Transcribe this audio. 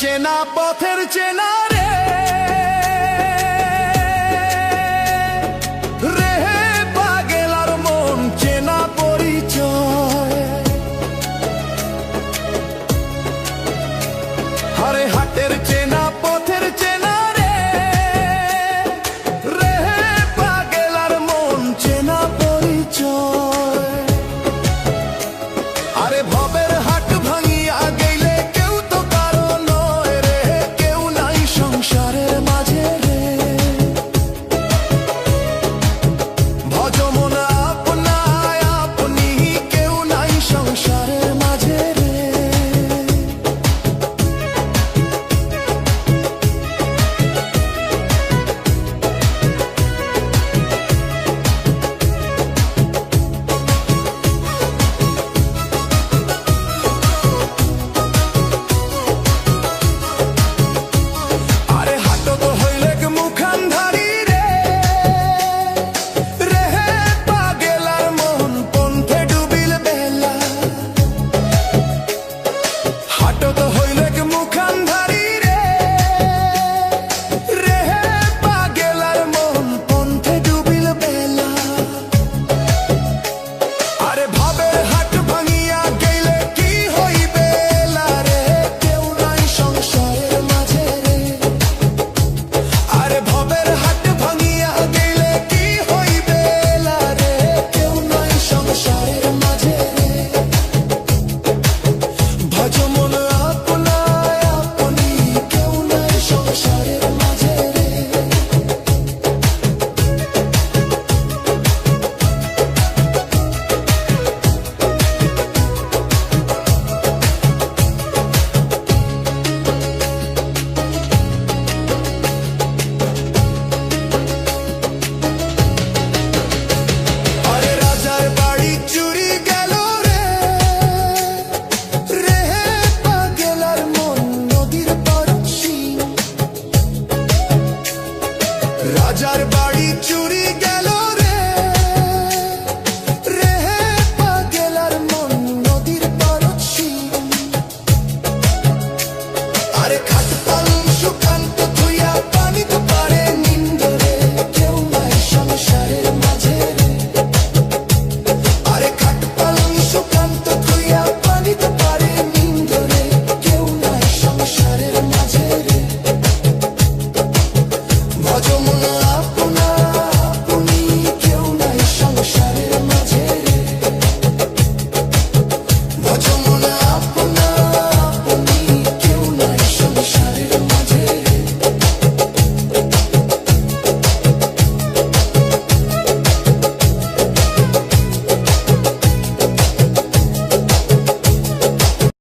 চেনা পথের চেনা রে। পাগেলার মন চেনা হাটের Hoyla body, Judy. Girl.